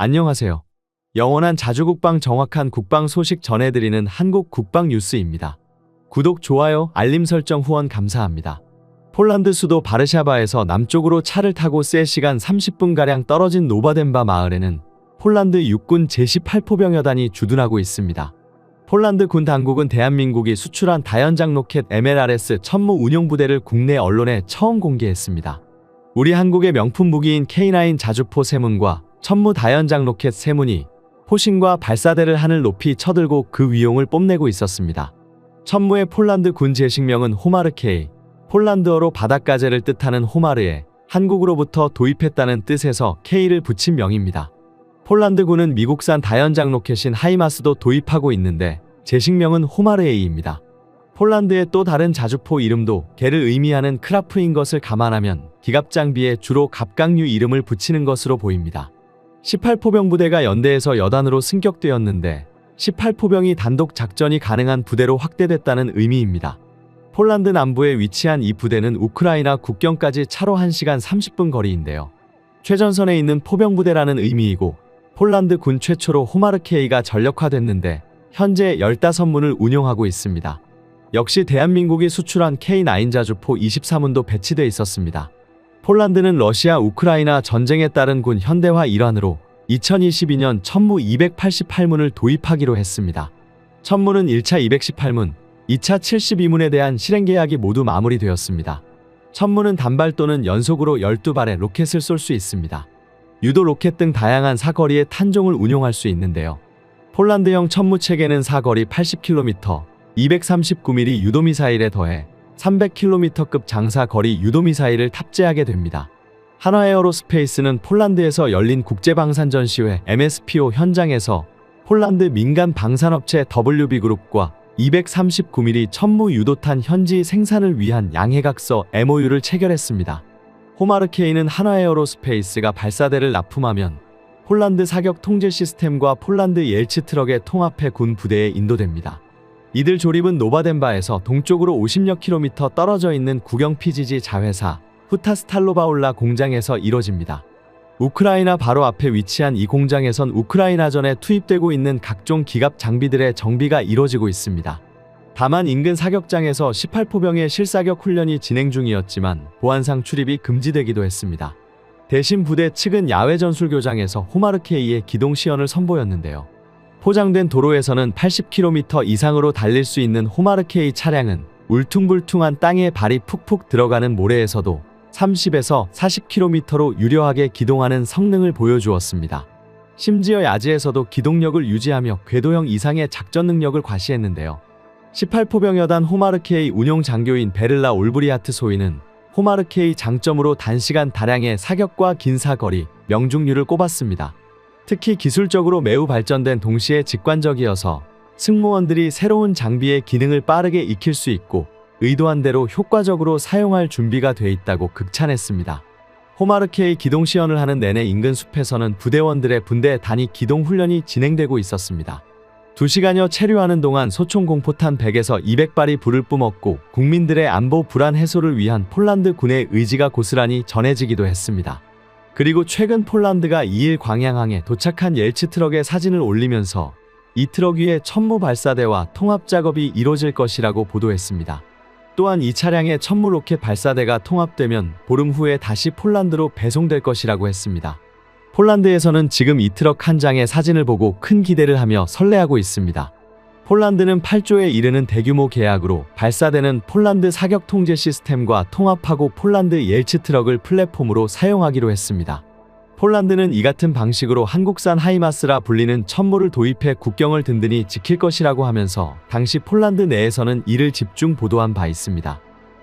안녕하세요. 영원한 자주국방 정확한 국방 소식 전해드리는 한국 국방 뉴스입니다. 구독, 좋아요, 알림 설정 후원 감사합니다. 폴란드 수도 바르샤바에서 남쪽으로 차를 타고 3시간 30분가량 떨어진 노바덴바 마을에는 폴란드 육군 제18포병여단이 주둔하고 있습니다. 폴란드 군 당국은 대한민국이 수출한 다연장 로켓 MLRS 천무 운용부대를 국내 언론에 처음 공개했습니다. 우리 한국의 명품 무기인 K9 자주포 세문과 천무 다연장 로켓 세문이 포신과 발사대를 하늘 높이 쳐들고 그 위용을 뽐내고 있었습니다. 천무의 폴란드 군 제식명은 호마르케이, 폴란드어로 바닷가재를 뜻하는 호마르에 한국으로부터 도입했다는 뜻에서 K를 붙인 명입니다. 폴란드군은 미국산 다연장 로켓인 하이마스도 도입하고 있는데 제식명은 호마르에이입니다. 폴란드의 또 다른 자주포 이름도 개를 의미하는 크라프인 것을 감안하면 기갑 장비에 주로 갑각류 이름을 붙이는 것으로 보입니다. 18포병 부대가 연대에서 여단으로 승격되었는데 18포병이 단독 작전이 가능한 부대로 확대됐다는 의미입니다. 폴란드 남부에 위치한 이 부대는 우크라이나 국경까지 차로 1시간 30분 거리인데요. 최전선에 있는 포병부대라는 의미이고 폴란드 군 최초로 호마르케이가 전력화됐는데 현재 15문을 운용하고 있습니다. 역시 대한민국이 수출한 K9 자주포 23문도 배치돼 있었습니다. 폴란드는 러시아 우크라이나 전쟁에 따른 군 현대화 일환으로 2022년 천무 288문을 도입하기로 했습니다. 천무는 1차 218문, 2차 72문에 대한 실행 계약이 모두 마무리되었습니다. 천무는 단발 또는 연속으로 12발의 로켓을 쏠 수 있습니다. 유도 로켓 등 다양한 사거리의 탄종을 운용할 수 있는데요. 폴란드형 천무 체계는 사거리 80km, 239mm 유도미사일에 더해 300km급 장사거리 유도미사일을 탑재하게 됩니다. 한화에어로스페이스는 폴란드에서 열린 국제방산전 시회 MSPO 현장에서 폴란드 민간 방산업체 WB그룹과 239mm 천무 유도탄 현지 생산을 위한 양해각서 MOU를 체결했습니다. 호마르케이는 한화에어로스페이스가 발사대를 납품하면 폴란드 사격 통제 시스템과 폴란드 옐츠 트럭의 통합해 군 부대에 인도됩니다. 이들 조립은 노바덴바에서 동쪽으로 50여 킬로미터 떨어져 있는 국영 PGG 자회사 후타스탈로바올라 공장에서 이뤄집니다. 우크라이나 바로 앞에 위치한 이 공장에선 우크라이나전에 투입되고 있는 각종 기갑 장비들의 정비가 이뤄지고 있습니다. 다만 인근 사격장에서 18포병의 실사격 훈련이 진행 중이었지만 보안상 출입이 금지되기도 했습니다. 대신 부대 측은 야외 전술교장에서 호마르케이의 기동 시연을 선보였는데요. 포장된 도로에서는 80km 이상으로 달릴 수 있는 호마르케이 차량은 울퉁불퉁한 땅에 발이 푹푹 들어가는 모래에서도 30에서 40km로 유려하게 기동하는 성능을 보여주었습니다. 심지어 야지에서도 기동력을 유지하며 궤도형 이상의 작전 능력을 과시했는데요. 18포병여단 호마르케이 운용 장교인 베를라 올브리하트 소위는 호마르케이 장점으로 단시간 다량의 사격과 긴 사거리, 명중률을 꼽았습니다. 특히 기술적으로 매우 발전된 동시에 직관적이어서 승무원들이 새로운 장비의 기능을 빠르게 익힐 수 있고 의도한 대로 효과적으로 사용할 준비가 돼 있다고 극찬했습니다. 호마르케이 기동 시연을 하는 내내 인근 숲에서는 부대원들의 분대 단위 기동 훈련이 진행되고 있었습니다. 2시간여 체류하는 동안 소총 공포탄 100에서 200발이 불을 뿜었고 국민들의 안보 불안 해소를 위한 폴란드 군의 의지가 고스란히 전해지기도 했습니다. 그리고 최근 폴란드가 2일 광양항에 도착한 옐츠 트럭의 사진을 올리면서 이 트럭 위에 천무 발사대와 통합 작업이 이뤄질 것이라고 보도했습니다. 또한 이 차량의 천무 로켓 발사대가 통합되면 보름 후에 다시 폴란드로 배송될 것이라고 했습니다. 폴란드에서는 지금 이 트럭 한 장의 사진을 보고 큰 기대를 하며 설레하고 있습니다. 폴란드는 8조에 이르는 대규모 계약으로 발사대는 폴란드 사격 통제 시스템과 통합하고 폴란드 옐츠 트럭을 플랫폼으로 사용하기로 했습니다. 폴란드는 이 같은 방식으로 한국산 하이마스라 불리는 천무를 도입해 국경을 든든히 지킬 것이라고 하면서 당시 폴란드 내에서는 이를 집중 보도한 바 있습니다.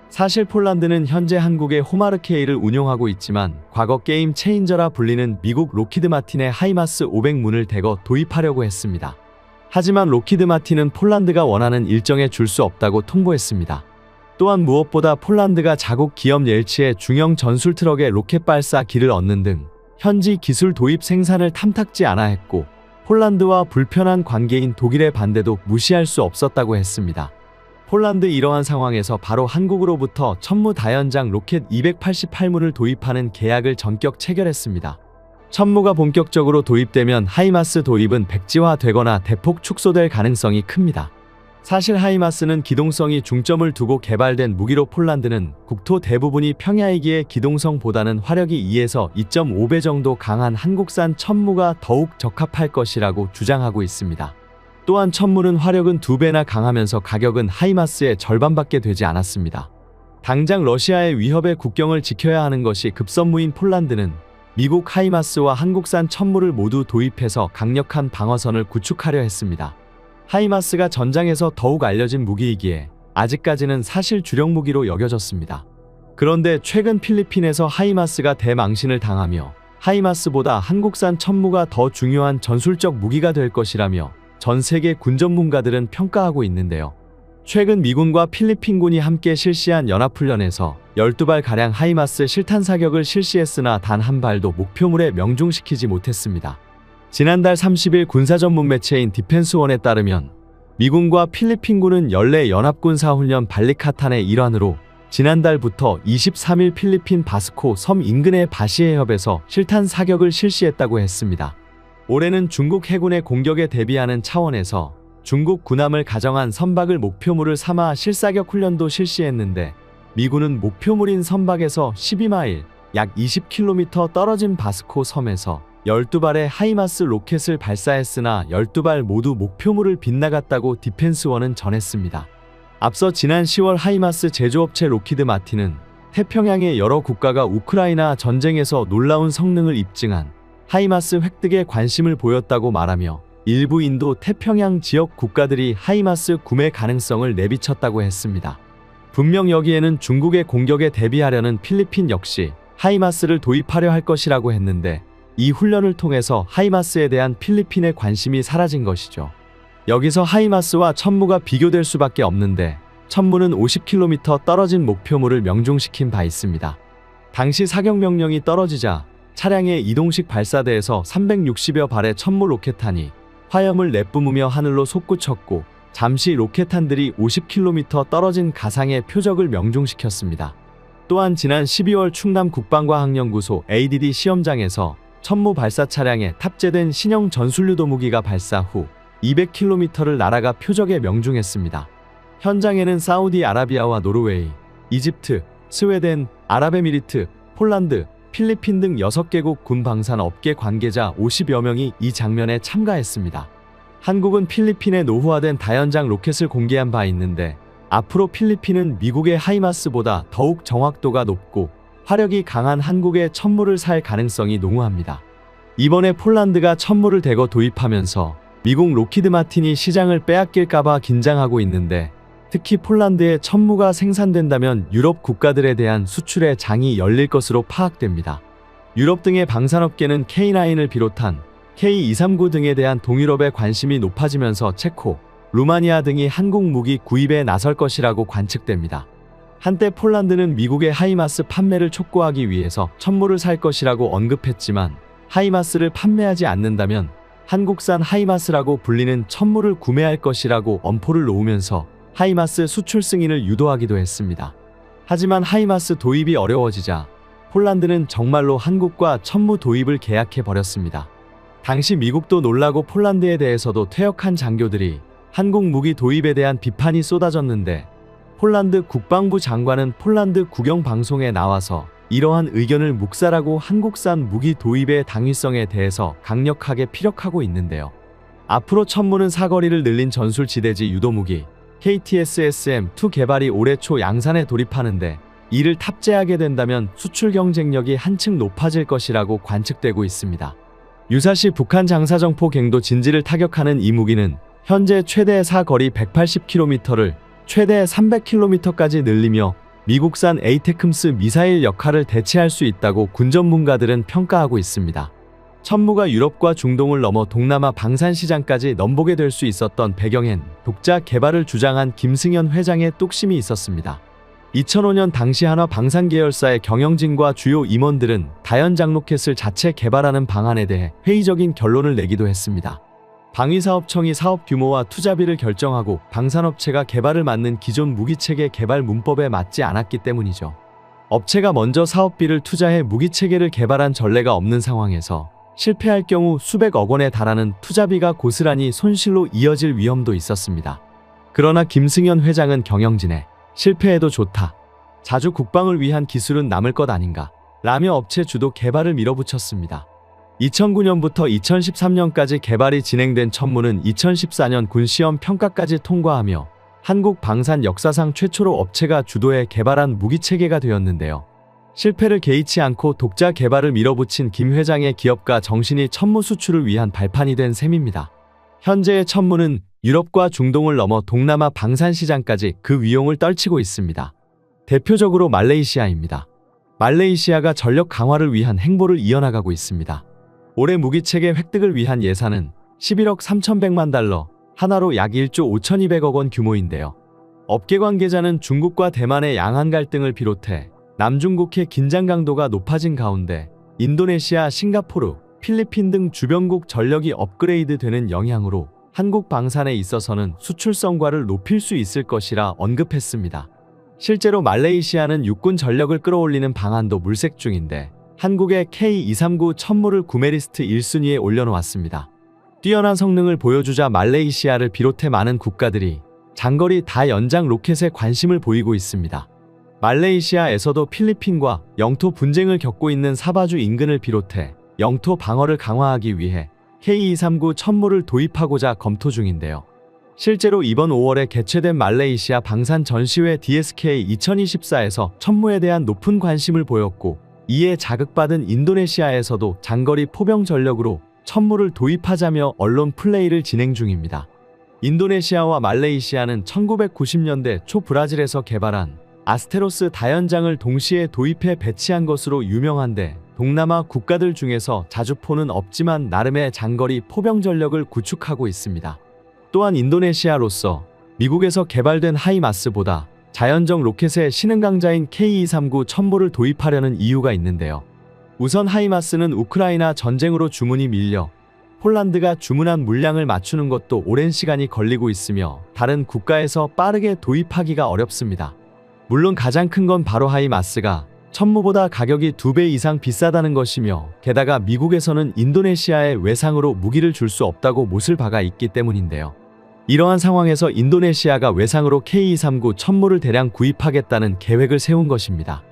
사실 폴란드는 현재 한국의 호마르케이를 운용하고 있지만 과거 게임 체인저라 불리는 미국 로키드 마틴의 하이마스 500문을 대거 도입하려고 했습니다. 하지만 로키드 마틴은 폴란드가 원하는 일정에 줄 수 없다고 통보했습니다. 또한 무엇보다 폴란드가 자국 기업 옐치의 중형 전술 트럭의 로켓 발사 기를 얻는 등 현지 기술 도입 생산을 탐탁지 않아 했고 폴란드와 불편한 관계인 독일의 반대도 무시할 수 없었다고 했습니다. 폴란드 이러한 상황에서 바로 한국으로부터 천무 다연장 로켓 288문을 도입하는 계약을 전격 체결했습니다. 천무가 본격적으로 도입되면 하이마스 도입은 백지화되거나 대폭 축소될 가능성이 큽니다. 사실 하이마스는 기동성이 중점을 두고 개발된 무기로 폴란드는 국토 대부분이 평야이기에 기동성보다는 화력이 2에서 2.5배 정도 강한 한국산 천무가 더욱 적합할 것이라고 주장하고 있습니다. 또한 천무는 화력은 2배나 강하면서 가격은 하이마스의 절반밖에 되지 않았습니다. 당장 러시아의 위협에 국경을 지켜야 하는 것이 급선무인 폴란드는 미국 하이마스와 한국산 천무를 모두 도입해서 강력한 방어선을 구축하려 했습니다. 하이마스가 전장에서 더욱 알려진 무기이기에 아직까지는 사실 주력 무기로 여겨졌습니다. 그런데 최근 필리핀에서 하이마스가 대망신을 당하며 하이마스보다 한국산 천무가 더 중요한 전술적 무기가 될 것이라며 전 세계 군 전문가들은 평가하고 있는데요. 최근 미군과 필리핀군이 함께 실시한 연합훈련에서 12발가량 하이마스 실탄 사격을 실시했으나 단 한 발도 목표물에 명중시키지 못했습니다. 지난달 30일 군사 전문 매체인 디펜스원에 따르면 미군과 필리핀군은 연례 연합군사훈련 발리카탄의 일환으로 지난달부터 23일 필리핀 바스코 섬 인근의 바시해 협에서 실탄 사격을 실시했다고 했습니다. 올해는 중국 해군의 공격에 대비하는 차원에서 중국 군함을 가정한 선박을 목표물을 삼아 실사격 훈련도 실시했는데 미군은 목표물인 선박에서 12마일, 약 20km 떨어진 바스코 섬에서 12발의 하이마스 로켓을 발사했으나 12발 모두 목표물을 빗나갔다고 디펜스원은 전했습니다. 앞서 지난 10월 하이마스 제조업체 로키드 마틴은 태평양의 여러 국가가 우크라이나 전쟁에서 놀라운 성능을 입증한 하이마스 획득에 관심을 보였다고 말하며 일부 인도 태평양 지역 국가들이 하이마스 구매 가능성을 내비쳤다고 했습니다. 분명 여기에는 중국의 공격에 대비하려는 필리핀 역시 하이마스를 도입하려 할 것이라고 했는데 이 훈련을 통해서 하이마스에 대한 필리핀의 관심이 사라진 것이죠. 여기서 하이마스와 천무가 비교될 수밖에 없는데 천무는 50km 떨어진 목표물을 명중시킨 바 있습니다. 당시 사격 명령이 떨어지자 차량의 이동식 발사대에서 360여 발의 천무 로켓탄이 화염을 내뿜으며 하늘로 솟구쳤고 잠시 로켓탄들이 50km 떨어진 가상의 표적을 명중시켰습니다. 또한 지난 12월 충남 국방과학연구소 ADD 시험장에서 천무 발사 차량에 탑재된 신형 전술유도 무기가 발사 후 200km를 날아가 표적에 명중했습니다. 현장에는 사우디아라비아와 노르웨이, 이집트, 스웨덴, 아랍에미리트, 폴란드, 필리핀 등 6개국 군 방산 업계 관계자 50여 명이 이 장면에 참가했습니다. 한국은 필리핀에 노후화된 다연장 로켓을 공개한 바 있는데 앞으로 필리핀은 미국의 하이마스보다 더욱 정확도가 높고 화력이 강한 한국의 천무를 살 가능성이 농후합니다. 이번에 폴란드가 천무를 대거 도입하면서 미국 로키드 마틴이 시장을 빼앗길까봐 긴장하고 있는데 특히 폴란드의 천무가 생산된다면 유럽 국가들에 대한 수출의 장이 열릴 것으로 파악됩니다. 유럽 등의 방산업계는 K9을 비롯한 K239 등에 대한 동유럽의 관심이 높아지면서 체코, 루마니아 등이 한국 무기 구입에 나설 것이라고 관측됩니다. 한때 폴란드는 미국의 하이마스 판매를 촉구하기 위해서 천무를 살 것이라고 언급했지만 하이마스를 판매하지 않는다면 한국산 하이마스라고 불리는 천무를 구매할 것이라고 엄포를 놓으면서 하이마스 수출 승인을 유도하기도 했습니다. 하지만 하이마스 도입이 어려워지자 폴란드는 정말로 한국과 천무 도입을 계약해 버렸습니다. 당시 미국도 놀라고 폴란드에 대해서도 퇴역한 장교들이 한국 무기 도입에 대한 비판이 쏟아졌는데 폴란드 국방부 장관은 폴란드 국영 방송에 나와서 이러한 의견을 묵살하고 한국산 무기 도입의 당위성에 대해서 강력하게 피력하고 있는데요. 앞으로 천무는 사거리를 늘린 전술 지대지 유도무기 KTSSM2 개발이 올해 초 양산에 돌입하는데 이를 탑재하게 된다면 수출 경쟁력이 한층 높아질 것이라고 관측되고 있습니다. 유사시 북한 장사정포 갱도 진지를 타격하는 이 무기는 현재 최대 사거리 180km를 최대 300km까지 늘리며 미국산 에이테크스 미사일 역할을 대체할 수 있다고 군 전문가들은 평가하고 있습니다. 천무가 유럽과 중동을 넘어 동남아 방산 시장까지 넘보게 될 수 있었던 배경엔 독자 개발을 주장한 김승현 회장의 뚝심이 있었습니다. 2005년 당시 한화 방산 계열사의 경영진과 주요 임원들은 다연 장 로켓을 자체 개발하는 방안에 대해 회의적인 결론을 내기도 했습니다. 방위사업청이 사업 규모와 투자비를 결정하고 방산업체가 개발을 맡는 기존 무기체계 개발 문법에 맞지 않았기 때문이죠. 업체가 먼저 사업비를 투자해 무기체계를 개발한 전례가 없는 상황에서 실패할 경우 수백억 원에 달하는 투자비가 고스란히 손실로 이어질 위험도 있었습니다. 그러나 김승현 회장은 경영진에 실패해도 좋다. 자주 국방을 위한 기술은 남을 것 아닌가. 라며 업체 주도 개발을 밀어붙였습니다. 2009년부터 2013년까지 개발이 진행된 천무는 2014년 군시험 평가까지 통과하며 한국 방산 역사상 최초로 업체가 주도해 개발한 무기체계가 되었는데요. 실패를 개의치 않고 독자 개발을 밀어붙인 김 회장의 기업가 정신이 천무 수출을 위한 발판이 된 셈입니다. 현재의 천무는 유럽과 중동을 넘어 동남아 방산 시장까지 그 위용을 떨치고 있습니다. 대표적으로 말레이시아입니다. 말레이시아가 전력 강화를 위한 행보를 이어나가고 있습니다. 올해 무기체계 획득을 위한 예산은 11억 3,100만 달러, 하나로 약 1조 5,200억 원 규모인데요. 업계 관계자는 중국과 대만의 양안 갈등을 비롯해 남중국해 긴장 강도가 높아진 가운데 인도네시아, 싱가포르, 필리핀 등 주변국 전력이 업그레이드 되는 영향으로 한국 방산에 있어서는 수출 성과를 높일 수 있을 것이라 언급했습니다. 실제로 말레이시아는 육군 전력을 끌어올리는 방안도 물색 중인데 한국의 K239 천무를 구매 리스트 1순위에 올려놓았습니다. 뛰어난 성능을 보여주자 말레이시아를 비롯해 많은 국가들이 장거리 다연장 로켓에 관심을 보이고 있습니다. 말레이시아에서도 필리핀과 영토 분쟁을 겪고 있는 사바주 인근을 비롯해 영토 방어를 강화하기 위해 K239 천무를 도입하고자 검토 중인데요. 실제로 이번 5월에 개최된 말레이시아 방산 전시회 DSK 2024에서 천무에 대한 높은 관심을 보였고 이에 자극받은 인도네시아에서도 장거리 포병 전력으로 천무를 도입하자며 언론 플레이를 진행 중입니다. 인도네시아와 말레이시아는 1990년대 초 브라질에서 개발한 아스테로스 다연장을 동시에 도입해 배치한 것으로 유명한데 동남아 국가들 중에서 자주포는 없지만 나름의 장거리 포병 전력을 구축하고 있습니다. 또한 인도네시아로서 미국에서 개발된 하이마스보다 자연적 로켓의 신흥 강자인 K239 천보를 도입하려는 이유가 있는데요. 우선 하이마스는 우크라이나 전쟁으로 주문이 밀려 폴란드가 주문한 물량을 맞추는 것도 오랜 시간이 걸리고 있으며 다른 국가에서 빠르게 도입하기가 어렵습니다. 물론 가장 큰 건 바로 하이마스가 천무보다 가격이 두배 이상 비싸다는 것이며 게다가 미국에서는 인도네시아에 외상으로 무기를 줄 수 없다고 못을 박아 있기 때문인데요. 이러한 상황에서 인도네시아가 외상으로 K239 천무를 대량 구입하겠다는 계획을 세운 것입니다.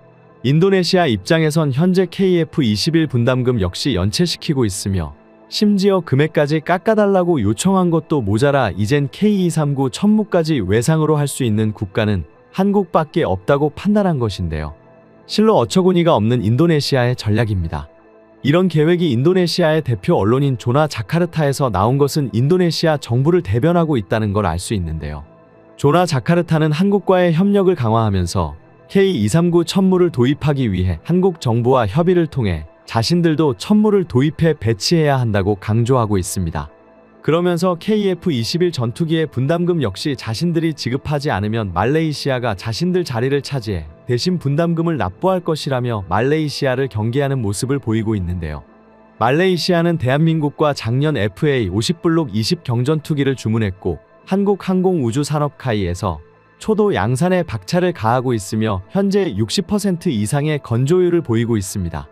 인도네시아 입장에선 현재 KF-21 분담금 역시 연체시키고 있으며 심지어 금액까지 깎아달라고 요청한 것도 모자라 이젠 K239 천무까지 외상으로 할 수 있는 국가는 한국밖에 없다고 판단한 것인데요. 실로 어처구니가 없는 인도네시아의 전략입니다. 이런 계획이 인도네시아의 대표 언론인 조나 자카르타에서 나온 것은 인도네시아 정부를 대변하고 있다는 걸 알 수 있는데요. 조나 자카르타는 한국과의 협력을 강화하면서 K239 천무를 도입하기 위해 한국 정부와 협의를 통해 자신들도 천무를 도입해 배치해야 한다고 강조하고 있습니다. 그러면서 KF-21 전투기의 분담금 역시 자신들이 지급하지 않으면 말레이시아가 자신들 자리를 차지해 대신 분담금을 납부할 것이라며 말레이시아를 경계하는 모습을 보이고 있는데요. 말레이시아는 대한민국과 작년 FA 50블록 20 경전투기를 주문했고 한국항공우주산업카이에서 초도 양산에 박차를 가하고 있으며 현재 60% 이상의 건조율을 보이고 있습니다.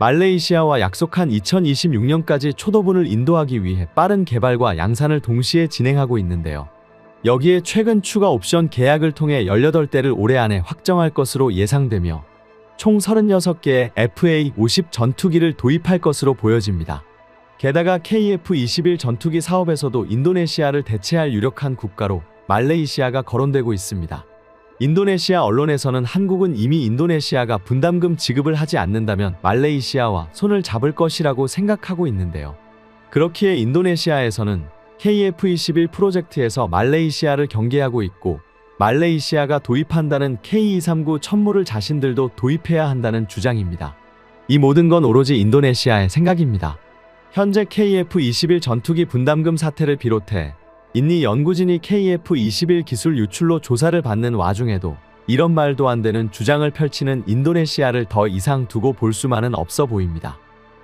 말레이시아와 약속한 2026년까지 초도분을 인도하기 위해 빠른 개발과 양산을 동시에 진행하고 있는데요. 여기에 최근 추가 옵션 계약을 통해 18대를 올해 안에 확정할 것으로 예상되며 총 36개의 FA-50 전투기를 도입할 것으로 보여집니다. 게다가 KF-21 전투기 사업에서도 인도네시아를 대체할 유력한 국가로 말레이시아가 거론되고 있습니다. 인도네시아 언론에서는 한국은 이미 인도네시아가 분담금 지급을 하지 않는다면 말레이시아와 손을 잡을 것이라고 생각하고 있는데요. 그렇기에 인도네시아에서는 KF-21 프로젝트에서 말레이시아를 경계하고 있고 말레이시아가 도입한다는 K239 천무를 자신들도 도입해야 한다는 주장입니다. 이 모든 건 오로지 인도네시아의 생각입니다. 현재 KF-21 전투기 분담금 사태를 비롯해 인니 연구진이 KF-21 기술 유출로 조사를 받는 와중에도 이런 말도 안 되는 주장을 펼치는 인도네시아를 더 이상 두고 볼 수만은 없어 보입니다.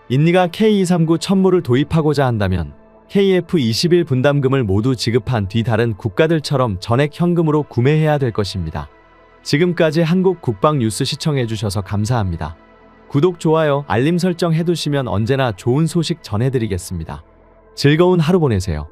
인니가 K239 천무를 도입하고자 한다면 KF-21 분담금을 모두 지급한 뒤 다른 국가들처럼 전액 현금으로 구매해야 될 것입니다. 지금까지 한국 국방 뉴스 시청해주셔서 감사합니다. 구독, 좋아요, 알림 설정 해두시면 언제나 좋은 소식 전해드리겠습니다. 즐거운 하루 보내세요.